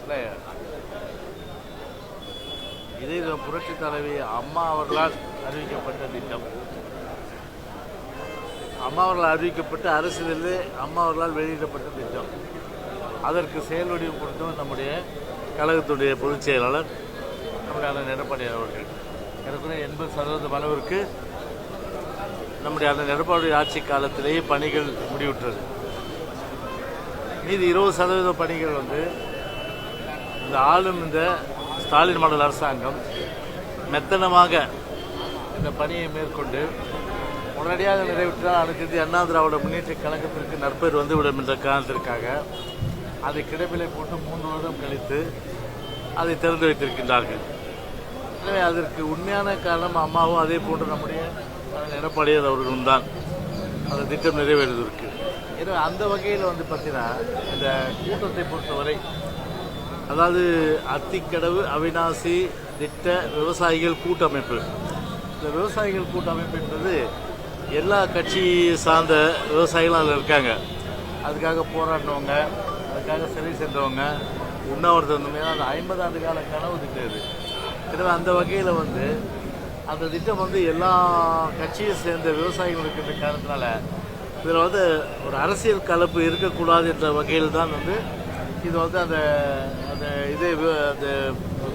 இல்லை இது புரட்சி தலைவி அம்மா அவர்களால் அறிவிக்கப்பட்ட திட்டம். அம்மா அவர்களால் அறிவிக்கப்பட்டு அரசியலில் அம்மா அவர்களால் வெளியிடப்பட்ட திட்டம். அதற்கு செயல் வடிவம் கொடுத்தவர் நம்முடைய கழகத்துடைய பொதுச் செயலாளர் நம்முடைய அண்ணன் எடப்பாடி அவர்கள். ஏறக்குறைய எண்பது சதவீதம் அளவிற்கு நம்முடைய அந்த எடப்பாடி ஆட்சி காலத்திலேயே பணிகள் முடிவுற்றது. மீதி இருபது சதவீத பணிகள் வந்து இந்த ஆளும் இந்த ஸ்டாலின் மாடல் அரசாங்கம் மெத்தனமாக இந்த பணியை மேற்கொண்டு உடனடியாக நிறைவேற்றால் அடுத்தது அண்ணா திராவிட முன்னேற்ற கழகத்திற்கு நற்பெயர் வந்துவிடும் என்ற காரணத்திற்காக அதை கிடப்பிலை போட்டு மூன்று வருடம் கழித்து அதை திறந்து வைத்திருக்கின்றார்கள். எனவே அதற்கு உண்மையான காரணம் அம்மாவும் அதே போன்று நம்முடைய எடப்பாடியார் அவர்களும் தான். அந்த திட்டம் நிறைவேறுவதற்கு. எனவே அந்த வகையில் வந்து பார்த்தீங்கன்னா இந்த கூட்டத்தை பொறுத்தவரை அதாவது அத்திக்கடவு அவினாசி திட்ட விவசாயிகள் கூட்டமைப்பு. இந்த விவசாயிகள் கூட்டமைப்பு என்பது எல்லா கட்சி சார்ந்த விவசாயிகளும் அதில் இருக்காங்க. அதுக்காக போராடினவங்க அதுக்காக சிறை சென்றவங்க உண்ணாவிரதம் அந்த ஐம்பது ஆண்டு கால கனவு திட்டம் இது. எனவே அந்த வகையில் வந்து அந்த திட்டம் வந்து எல்லா கட்சியும் சேர்ந்த விவசாயிகள் இருக்கின்ற காரணத்தினால இதில் வந்து ஒரு அரசியல் கலப்பு இருக்கக்கூடாது என்ற வகையில் தான் வந்து இது வந்து அந்த அந்த இது அந்த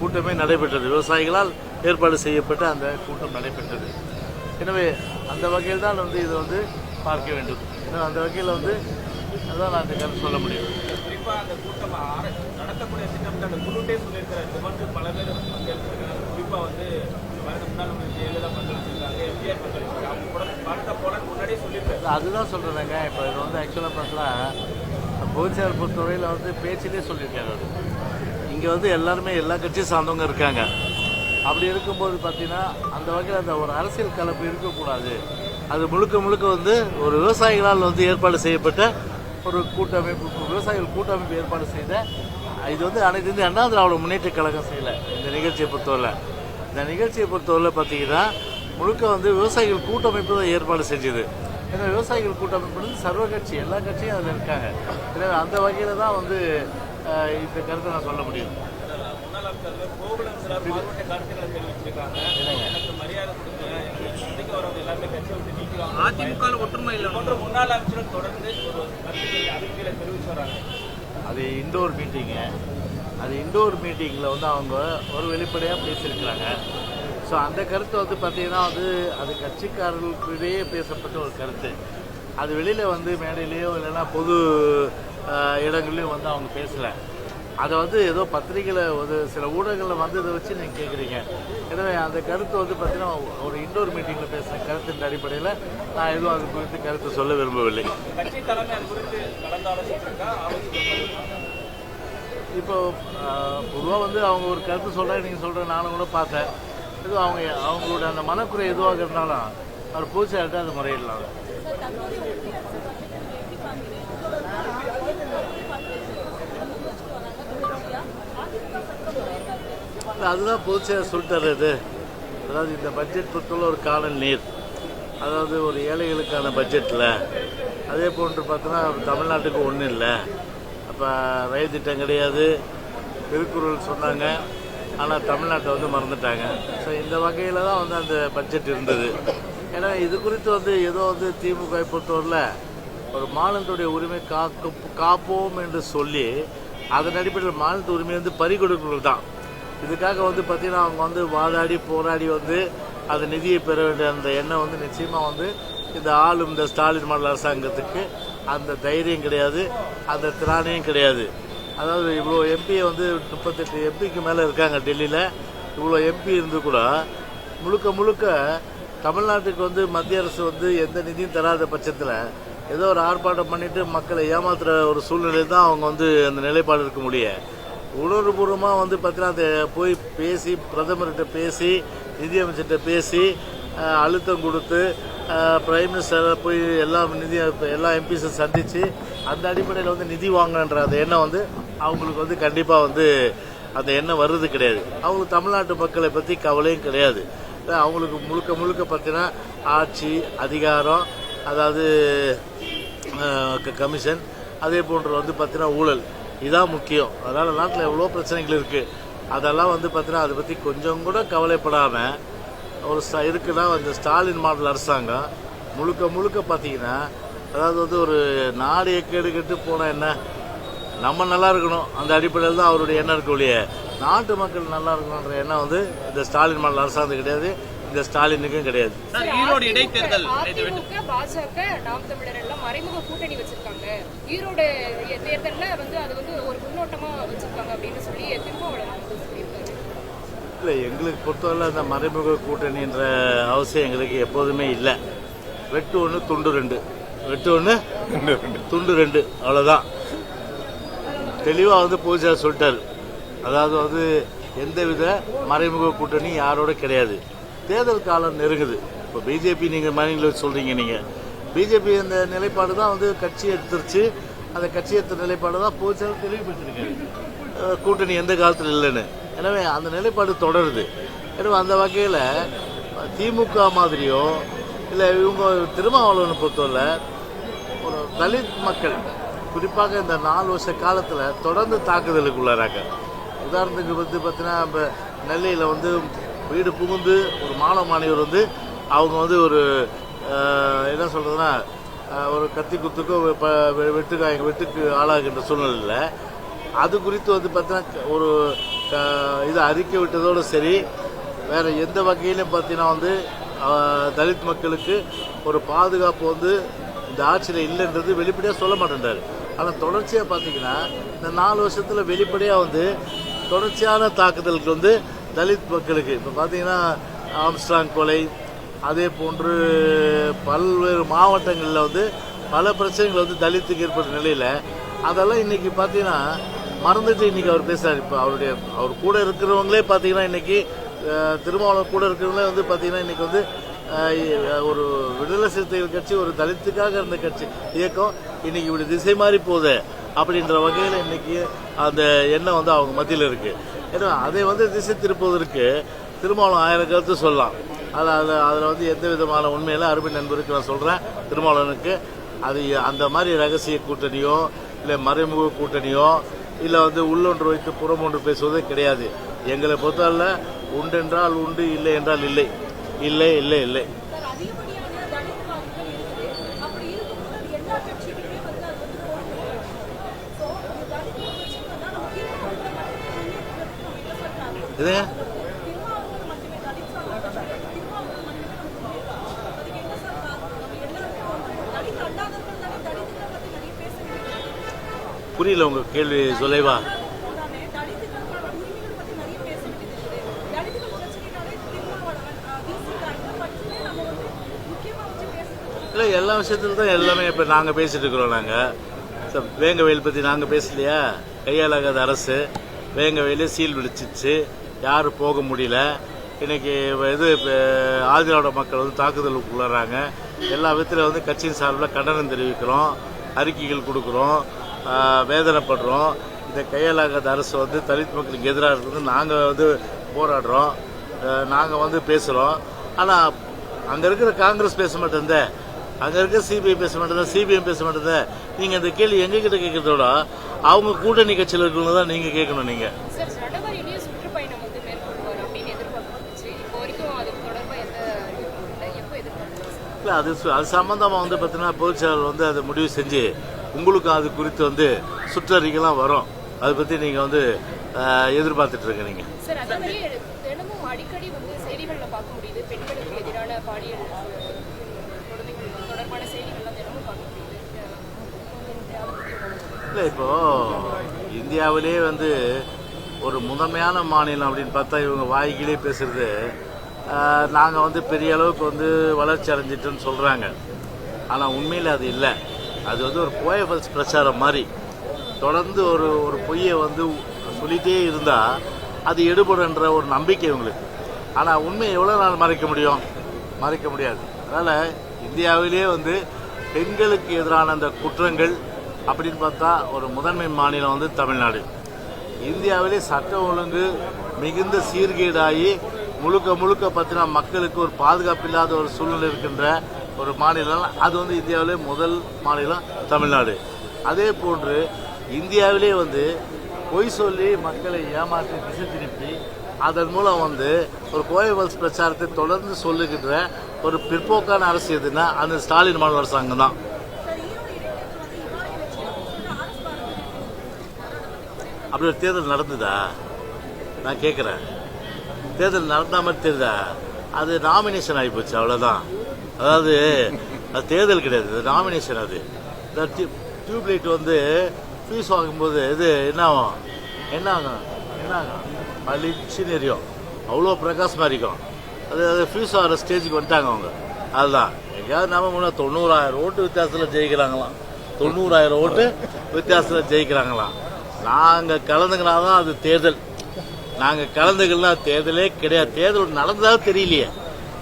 கூட்டமே நடைபெற்றது. விவசாயிகளால் ஏற்பாடு செய்யப்பட்ட அந்த கூட்டம் நடைபெற்றது. எனவே அந்த வகையில் தான் வந்து இதை வந்து பார்க்க வேண்டும். ஏன்னா அந்த வகையில் வந்து அதான் நான் அந்த கருத்து சொல்ல முடியும். குறிப்பாக அந்த கூட்டம் நடத்தக்கூடிய திட்டம் அந்த குழுட்டே சொல்லியிருக்கிறார் இந்த பல பேர் குறிப்பாக வந்து முன்னாடியே அதுதான் சொல்கிறேங்க இப்போ இது வந்து ஆக்சுவலாக பார்த்தா பொதுச்செயல் பொறுத்தவரையில் வந்து பேச்சிலே சொல்லியிருக்காரு அது இங்கே வந்து எல்லாருமே எல்லா கட்சியும் சார்ந்தவங்க இருக்காங்க. அப்படி இருக்கும்போது பார்த்தீங்கன்னா அந்த வகையில் அந்த ஒரு அரசியல் கலப்பு இருக்கக்கூடாது. அது முழுக்க முழுக்க வந்து ஒரு விவசாயிகளால் வந்து ஏற்பாடு செய்யப்பட்ட ஒரு கூட்டமைப்பு விவசாயிகள் கூட்டமைப்பு ஏற்பாடு செய்த இது வந்து அனைத்து இந்திய அண்ணா திராவிட முன்னேற்ற கழகம் செய்யலை. இந்த நிகழ்ச்சியை பொறுத்தவரை இந்த நிகழ்ச்சியை பொறுத்தவரை பார்த்தீங்கன்னா முழுக்க வந்து விவசாயிகள் கூட்டமைப்பு தான் ஏற்பாடு செஞ்சது. ஏன்னா விவசாயிகள் கூட்டமைப்பு சர்வ கட்சி எல்லா கட்சியும் அதில் இருக்காங்க. எனவே அந்த வகையில் தான் வந்து இந்த கருத்தை நான் சொல்ல முடியும். அதிமுக ஒற்றுமை இல்லை முன்னாள் தொடர்ந்து வராங்க அது இண்டோர் மீட்டிங்கு அது இண்டோர் மீட்டிங்கில் வந்து அவங்க ஒரு வெளிப்படையாக பேசியிருக்கிறாங்க. ஸோ அந்த கருத்து வந்து பார்த்திங்கன்னா வந்து அது கட்சிக்காரர்களுக்கிடையே பேசப்பட்ட ஒரு கருத்து. அது வெளியில் வந்து மேடையிலேயோ இல்லைன்னா பொது இடங்கள்லையும் வந்து அவங்க பேசலை. அதை வந்து ஏதோ பத்திரிகையில் ஒரு சில ஊடகங்களில் வந்ததை வச்சு நீங்கள் கேட்குறீங்க எனவே அந்த கருத்து வந்து பார்த்தீங்கன்னா ஒரு இண்டோர் மீட்டிங்கில் பேசுகிற கருத்தின் அடிப்படையில் நான் எதுவும் அது குறித்து கருத்து சொல்ல விரும்பவில்லை கட்சி தலைமை அது குறித்து கலந்து ஆலோசிச்சிருக்கா ஆலோசிச்சிருக்கா இப்போ பொதுவாக வந்து அவங்க ஒரு கருத்து சொல்கிறாங்க நீங்கள் சொல்கிற நானும் கூட பார்த்தேன். எதுவும் அவங்க அவங்களோட அந்த மனக்குறை எதுவாக இருந்தாலும் அவர் பூச்சாட்ட அது முறையிடலாம் இல்லை அதுதான் பொதுச்செயலர் சொல்லிட்டாரு இது. அதாவது இந்த பட்ஜெட் பொறுத்தவரை ஒரு காணல் நீர். அதாவது ஒரு ஏழைகளுக்கான பட்ஜெட்டில் அதே போன்று பார்த்தோன்னா தமிழ்நாட்டுக்கு ஒன்றும் இல்லை. அப்போ ரயில் திட்டம் கிடையாது. திருக்குறள் சொன்னாங்க. ஆனால் தமிழ்நாட்டை வந்து மறந்துட்டாங்க. ஸோ இந்த வகையில் தான் வந்து அந்த பட்ஜெட் இருந்தது. ஏன்னா இது குறித்து வந்து ஏதோ வந்து திமுக பொறுத்தவரில் ஒரு மாநிலத்துடைய உரிமை காக்கு காப்போம் என்று சொல்லி அதன் அடிப்படையில் மாநிலத்து உரிமை வந்து பறிகொடுக்கிறது தான். இதுக்காக வந்து பார்த்திங்கன்னா அவங்க வந்து வாதாடி போராடி வந்து அந்த நிதியை பெற வேண்டிய அந்த எண்ணம் வந்து நிச்சயமாக வந்து இந்த ஆளும் இந்த ஸ்டாலின் மாநில அரசாங்கத்துக்கு அந்த தைரியம் கிடையாது அந்த திராணியும் கிடையாது. அதாவது இவ்வளோ எம்பியை வந்து முப்பத்தெட்டு எம்பிக்கு மேலே இருக்காங்க டெல்லியில். இவ்வளோ எம்பி இருந்து கூட முழுக்க முழுக்க தமிழ்நாட்டுக்கு வந்து மத்திய அரசு வந்து எந்த நிதியும் தராத பட்சத்தில் ஏதோ ஒரு ஆர்ப்பாட்டம் பண்ணிவிட்டு மக்களை ஏமாத்துகிற ஒரு சூழ்நிலை தான் அவங்க வந்து அந்த நிலைப்பாடு இருக்க முடியும் உணர்வுபூர்வமாக வந்து பார்த்தீங்கன்னா போய் பேசி பிரதமர்கிட்ட பேசி நிதியமைச்சர்கிட்ட பேசி அழுத்தம் கொடுத்து பிரைம் மினிஸ்டரை போய் எல்லா நிதி எல்லா எம்பிஸும் சந்தித்து அந்த அடிப்படையில் வந்து நிதி வாங்கன்ற அந்த எண்ணம் வந்து அவங்களுக்கு வந்து கண்டிப்பாக வந்து அந்த எண்ணம் வர்றது கிடையாது. அவங்களுக்கு தமிழ்நாட்டு மக்களை பற்றி கவலையும் கிடையாது. அவங்களுக்கு முழுக்க முழுக்க பார்த்தீங்கன்னா ஆட்சி அதிகாரம் அதாவது க- கமிஷன் அதே போன்று வந்து பார்த்தீங்கன்னா ஊழல். இதான் முக்கியம். அதனால் நாட்டில் எவ்வளோ பிரச்சனைகள் இருக்குது அதெல்லாம் வந்து பார்த்தீங்கன்னா அதை பற்றி கொஞ்சம் கூட கவலைப்படாமல் ஒரு ச இருக்குன்னா அந்த ஸ்டாலின் மாடல் அரசாங்கம். முழுக்க முழுக்க பார்த்தீங்கன்னா அதாவது வந்து ஒரு நாடு எக்கேடு கெட்டு போனால் என்ன? நம்ம நல்லா இருக்கணும். அந்த அடிப்படையில் தான் அவருடைய எண்ணம் இருக்க ஒழிய. நாட்டு மக்கள் நல்லா இருக்கணுன்ற எண்ணம் வந்து இந்த ஸ்டாலின் மாடல் அரசாங்கம் கிடையாது. இந்த ஸ்டாலினுக்கும் கிடையாது. ஈரோடு இடைத்தேர்தல் பாஜக நாம் தமிழர் எல்லாம் மறைமுக கூட்டணி வச்சிருக்காங்க. ஈரோடு தேர்தல்ல வந்து அது வந்து ஒரு முன்னோட்டமா வச்சிருக்காங்க அப்படின்னு சொல்லி சொல்லியிருக்காரு இல்லை எங்களுக்கு பொறுத்தவரை அந்த மறைமுக கூட்டணின்ற அவசியம் எங்களுக்கு எப்போதுமே இல்லை. வெட்டு ஒன்று துண்டு ரெண்டு. வெட்டு ஒன்று துண்டு ரெண்டு. அவ்வளோதான் தெளிவாக வந்து பூஜா சொல்லிட்டார். அதாவது வந்து எந்தவித மறைமுக கூட்டணி யாரோட கிடையாது. தேர்தல் காலம் நெருங்குது. இப்போ பிஜேபி நீங்கள் மைண்டில் சொல்கிறீங்க நீங்கள் பிஜேபி அந்த நிலைப்பாடு தான் வந்து கட்சி எடுத்துருச்சு. அந்த கட்சி எடுத்த நிலைப்பாடு தான் பூஜா தெளிவுபடுத்திருக்காரு. கூட்டணி எந்த காலத்தில் இல்லைன்னு. எனவே அந்த நிலைப்பாடு தொடருது. எனவே அந்த வகையில் திமுக மாதிரியோ இல்லை இவங்க திருமாவளவனை பொறுத்தவரை ஒரு தலித் மக்கள் குறிப்பாக இந்த நாலு வருஷ காலத்தில் தொடர்ந்து தாக்குதலுக்கு உள்ளாராங்க. உதாரணத்துக்கு வந்து பார்த்தீங்கன்னா இப்போ நெல்லையில் வந்து வீடு புகுந்து ஒரு மாணவ மாணவர் வந்து அவங்க வந்து ஒரு என்ன சொல்கிறதுனா ஒரு கத்தி குத்துக்கோ ப வெட்டுக்கு வெட்டுக்கு ஆளாகின்ற சூழ்நிலையில் அது குறித்து வந்து பார்த்தீங்கன்னா ஒரு க- இது அறிக்கை விட்டதோடு சரி வேறு எந்த வகையிலும் பார்த்தீங்கன்னா வந்து தலித் மக்களுக்கு ஒரு பாதுகாப்பு வந்து இந்த ஆட்சியில் இல்லைன்றது வெளிப்படையாக சொல்ல மாட்டேன்றார். ஆனால் தொடர்ச்சியாக பார்த்தீங்கன்னா இந்த நாலு வருஷத்தில் வெளிப்படையாக வந்து தொடர்ச்சியான தாக்குதலுக்கு வந்து தலித் மக்களுக்கு இப்போ பார்த்தீங்கன்னா ஆம்ஸ்ட்ராங் கொலை அதே போன்று பல்வேறு மாவட்டங்களில் வந்து பல பிரச்சனைகள் வந்து தலித்துக்கு ஏற்பட்ட நிலையில் அதெல்லாம் இன்றைக்கி பார்த்தீங்கன்னா மறந்துட்டு இன்னைக்கு அவர் பேசுறாரு. இப்போ அவருடைய அவர் கூட இருக்கிறவங்களே பார்த்தீங்கன்னா இன்னைக்கு திருமாவளவன் கூட இருக்கிறவங்களே வந்து பார்த்தீங்கன்னா இன்னைக்கு வந்து ஒரு விடுதலை சிறுத்தைகள் கட்சி ஒரு தலித்துக்காக இருந்த கட்சி. இயக்கம் இன்னைக்கு இப்படி திசை மாறி போகுது அப்படின்ற வகையில் இன்னைக்கு அந்த எண்ணம் வந்து அவங்க மத்தியில் இருக்கு. ஏன்னா அதை வந்து திசை திருப்புவதற்கு திருமாவளம் ஆயிரம் கருத்து சொல்லலாம். அது அதில் அதில் வந்து எந்த விதமான உண்மையில அருமை நண்பருக்கு நான் சொல்கிறேன் திருமாவளவனுக்கு அது அந்த மாதிரி ரகசிய கூட்டணியோ இல்லை மறைமுக கூட்டணியோ இல்லை வந்து உள்ளொன்று வைத்து புறம் ஒன்று பேசுவதே கிடையாது. எங்களை பொறுத்தவரை உண்டென்றால் உண்டு இல்லை என்றால் இல்லை. இல்லை இல்லை இல்லை. சார் புரியல உங்கள் கேள்வி சுலைவா இல்லை எல்லா விஷயத்துலையும் தான் எல்லாமே இப்போ நாங்கள் பேசிட்டு இருக்கிறோம் நாங்கள் வேங்கவயல் பற்றி நாங்கள் பேசலையா? கையாளாகாத அரசு வேங்கவயலே சீல் விழிச்சிச்சு யாரும் போக முடியல. இன்னைக்கு இது இப்போ ஆதிராவிட மக்கள் வந்து தாக்குதலுக்கு உள்ளாராங்க எல்லா விதத்தில் வந்து கட்சியின் சார்பில் கண்டனம் தெரிவிக்கிறோம். அறிக்கைகள் கொடுக்குறோம். வேதனைப்படுறோம். இந்த கையாலாகாத அரசு வந்து தலித் மக்களுக்கு எதிராக இருக்கிறது. நாங்கள் வந்து போராடுறோம். நாங்கள் வந்து பேசுகிறோம் ஆனால் அங்கே இருக்கிற காங்கிரஸ் பேச மாட்டேங்குதே அங்கே இருக்க சிபிஐ பேச மாட்டேங்குது சிபிஎம் பேச மாட்டேங்குது நீங்கள் இந்த கேள்வி எங்ககிட்ட கேட்கறதோட அவங்க கூட்டணி கட்சியில் இருக்கிறவங்க தான் நீங்கள் கேட்கணும் நீங்கள் இல்லை. அது அது சம்மந்தமாக வந்து பார்த்தீங்கன்னா பொதுச்செயலாளர் வந்து அதை முடிவு செஞ்சு உங்களுக்கு அது குறித்து வந்து சுற்றறிக்கைலாம் வரும். அதை பற்றி நீங்கள் வந்து எதிர்பார்த்துட்டு இருக்க நீங்கள் சார் அதே மாதிரி தினமும் அடிக்கடி வந்து செய்திகளில் பார்க்க முடியுது. பெண்களுக்கு எதிரான பாலியல் அஹ், கொடுமைகள் தொடர்பான செய்திகள்லாம் தினமும் பார்க்க முடியுது. அஹ், அதை பத்தி உங்களோட இல்லை இப்போ இந்தியாவிலே வந்து ஒரு முதன்மையான மாநிலம் அப்படின்னு பார்த்தா இவங்க வாய்க்கிலே பேசுறது நாங்கள் வந்து பெரிய அளவுக்கு வந்து வளர்ச்சி அடைஞ்சிட்டோன்னு சொல்கிறாங்க ஆனால் உண்மையில் அது இல்லை. அது வந்து ஒரு போய பிரச்சாரம் மாதிரி. தொடர்ந்து ஒரு ஒரு பொய்யை வந்து சொல்லிகிட்டே இருந்தால் அது எடுபடுன்ற ஒரு நம்பிக்கை உங்களுக்கு ஆனால் உண்மையை எவ்வளோ நாள் மறைக்க முடியும்? மறைக்க முடியாது. அதனால் இந்தியாவிலே வந்து பெண்களுக்கு எதிரான அந்த குற்றங்கள் அப்படின்னு பார்த்தா ஒரு முதன்மை மாநிலம் வந்து தமிழ்நாடு. இந்தியாவிலே சட்ட ஒழுங்கு மிகுந்த சீர்கேடாகி முழுக்க முழுக்க பார்த்தீங்கன்னா மக்களுக்கு ஒரு பாதுகாப்பு இல்லாத ஒரு சூழ்நிலை இருக்கின்ற ஒரு மாநிலம். அது வந்து இந்தியாவிலே முதல் மாநிலம் தமிழ்நாடு. அதே போன்று இந்தியாவிலே வந்து பொய் சொல்லி மக்களை ஏமாற்றி திசை திருப்பி அதன் மூலம் வந்து ஒரு கோயவல்ஸ் பிரச்சாரத்தை தொடர்ந்து சொல்லுகின்ற ஒரு பிற்போக்கான அரசு எதுன்னா அந்த ஸ்டாலின் மாநில அரசாங்கம் தான். அப்படி ஒரு தேர்தல் நடந்ததா? நான் கேட்குறேன் தேர்தல் நடந்தாமல் மாதிரி தெரியுதா அது நாமினேஷன் ஆகிப்போச்சு அவ்வளோதான் அதாவது அது தேர்தல் கிடையாது. அது நாமினேஷன் அது. இந்த டியூப் வந்து ஃபீஸ் வாங்கும்போது இது என்ன ஆகும் என்ன ஆகும் என்ன ஆகும் பளிச்சுன்னு எரியும் அவ்வளோ பிரகாசமாக இருக்கும். அது அது ஃபீஸ் ஆகிற ஸ்டேஜுக்கு வந்துட்டாங்க அவங்க. அதுதான். எங்கேயாவது நம்ம முன்னே தொண்ணூறாயிரம் ஓட்டு வித்தியாசத்தில் ஜெயிக்கிறாங்களாம். தொண்ணூறாயிரம் ஓட்டு வித்தியாசத்தில் ஜெயிக்கிறாங்களாம். நாங்கள் கலந்துக்கினா தான் அது தேர்தல். நாங்கள் கலந்துக்கலாம் தேர்தலே கிடையாது. தேர்தல் நடந்ததா தெரியலையே.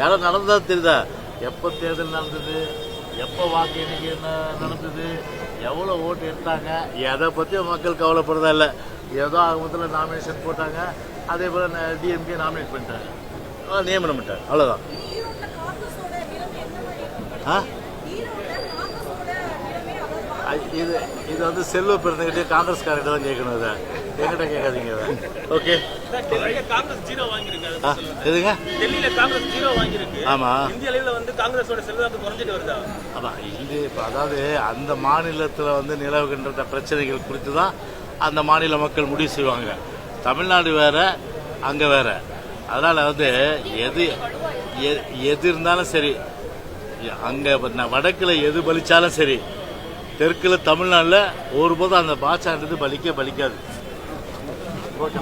யாரோ நடந்ததா தெரியுதா? எப்போ தேர்தல் நடந்தது? எப்போ வாக்கு எண்ணிக்கை ந- நடந்தது? எவ்வளோ ஓட்டு எடுத்தாங்க? எதை பற்றியும் மக்கள் கவலைப்படுறதா இல்லை. ஏதோ ஆகமத்தில் நாமினேஷன் போட்டாங்க. அதே போல் டிஎம்கே நாமினேட் பண்ணிட்டாங்க. நியமனம் பண்ணிட்டாங்க. அவ்வளோதான் என்ன ஆ இது இது வந்து செல்வ பிறந்தகிட்டே காங்கிரஸ்காரர்கிட்ட தான் கேட்கணும் இதை. என்கிட்ட கேட்காதீங்க ஓகே காங்கிரஸ் ஜீரோ வாங்கியிருக்கு. எதுங்க? டெல்லியில காங்கிரஸ் ஜீரோ வாங்கியிருக்கு. ஆமாம் இந்திய அளவில் வந்து காங்கிரஸோட செல்வாக்கு குறைஞ்சிட்டு வருதா? ஆமாம் இது இப்போ அதாவது அந்த மாநிலத்தில் வந்து நிலவுகின்ற பிரச்சனைகள் குறித்து தான் அந்த மாநில மக்கள் முடிவு செய்வாங்க. தமிழ்நாடு வேற அங்கே வேற. அதனால் வந்து எது எது இருந்தாலும் சரி அங்கே வடக்கில் எது பலிச்சாலும் சரி தெற்கில் தமிழ்நாட்டில் ஒருபோதும் அந்த பாச்சான்றது பலிக்க பலிக்காது. ஓகே